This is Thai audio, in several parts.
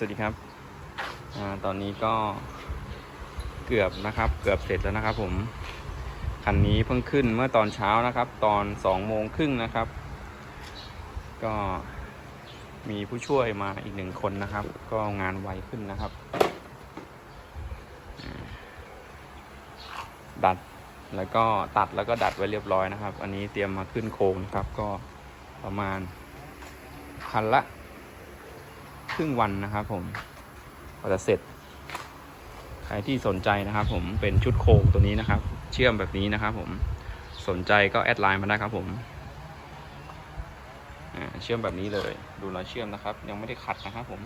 สวัสดีครับอตอนนี้ก็เกือบนะครับ เกือบเสร็จแล้วนะครับ ผมคันนี้เพิ่งขึ้นเมื่อตอนเช้านะครับ ตอนสองโมงครึ่งนะครับ ก็มีผู้ช่วยมาอีกหนึ่งคนนะครับ ก็งานไวขึ้นนะครับ ดัดแล้วก็ตัดแล้วก็ดัดไว้เรียบร้อยนะครับ อันนี้เตรียมมาขึ้นโครงนะครับ ก็ประมาณคันละ รึ่งวันนะครับผมก็จะเสร็จ ใครที่สนใจนะครับ ผมเป็นชุดโครงตัวนี้นะครับ เชื่อมแบบนี้นะครับ ผมสนใจก็แอดไลน์มาได้ครับ ผมเชื่อมแบบนี้เลย ดูรอยเชื่อมนะครับ ยังไม่ได้ขัดนะครับ ผม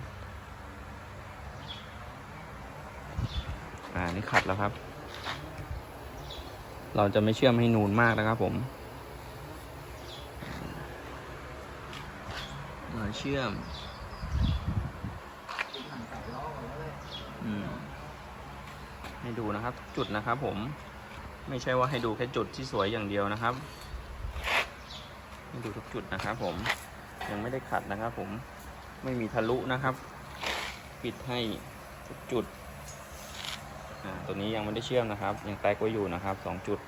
อ่านี่ขัดแล้วครับ เราจะไม่เชื่อมให้นูนมากนะครับ ผมรอยเชื่อม อืม ให้ดูนะครับทุกจุดนะครับผมไม่ใช่ว่าให้ดูแค่จุดที่สวยอย่างเดียวนะครับ ให้ดูทุกจุดนะครับผมยังไม่ได้ขัดนะครับ ผมไม่มีทะลุนะครับ ปิดให้ทุกจุดตัวนี้ยังไม่ได้เชื่อมนะครับ ยังแตกไว้อยู่นะครับสองจุด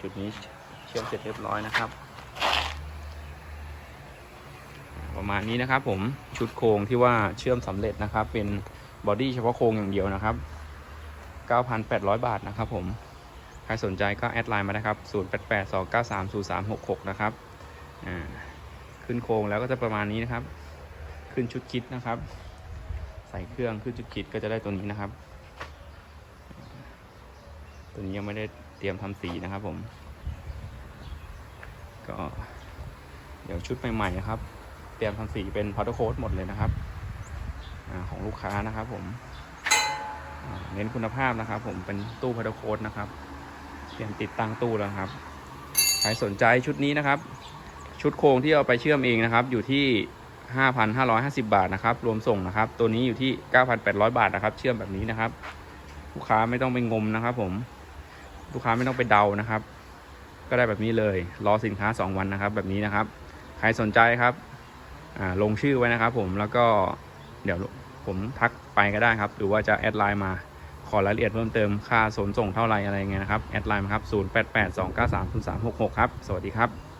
จุดนี้เชื่อมเสร็จเรียบร้อยนะครับ ประมาณนี้นะครับ ผมชุดโครงที่ว่าเชื่อมสำเร็จนะครับ เป็นบอดี้เฉพาะโครงอย่างเดียวนะครับ 9,800 บาทนะครับผม ใครสนใจก็แอดไลน์มาได้ครับ 0882930366 นะครับ อ่า ขึ้นโครงแล้วก็จะประมาณนี้นะครับ ขึ้นชุดคิดนะครับ ใส่เครื่องขึ้นชุดคิดก็จะได้ตัวนี้นะครับ ตัวนี้ยังไม่ได้เตรียมทำสีนะครับผม ก็เดี๋ยวชุดใหม่ๆนะครับ เตรียมทำสีเป็นพาวเดอร์โค้ดหมดเลยนะครับอาของลูกค้านะครับผม เน้นคุณภาพนะครับ ผมเป็นตู้พาราโค้ดนะครับเตรียมติดตั้งตู้แล้วครับ ใครสนใจชุดนี้นะครับ ชุดโครงที่เอาไปเชื่อมเองนะครับ อยู่ที่ 5,550 บาทนะครับ รวมส่งนะครับ ตัวนี้อยู่ที่ 9,800 บาทนะครับ เชื่อมแบบนี้นะครับ ลูกค้าไม่ต้องไปงมนะครับ ผม ลูกค้าไม่ต้องไปเดานะครับ ก็ได้แบบนี้เลย รอสินค้า 2 วันนะครับ แบบนี้นะครับ ใครสนใจครับลงชื่อไว้นะครับ ผมแล้วก็เดี๋ยว ผมทักไปก็ได้ครับ หรือว่าจะแอดไลน์มาขอรายละเอียดเพิ่มเติมค่าสนส่งเท่าไรอะไรเงี้ยนะครับ แอดไลน์มาครับ 0882930366 ครับ สวัสดีครับ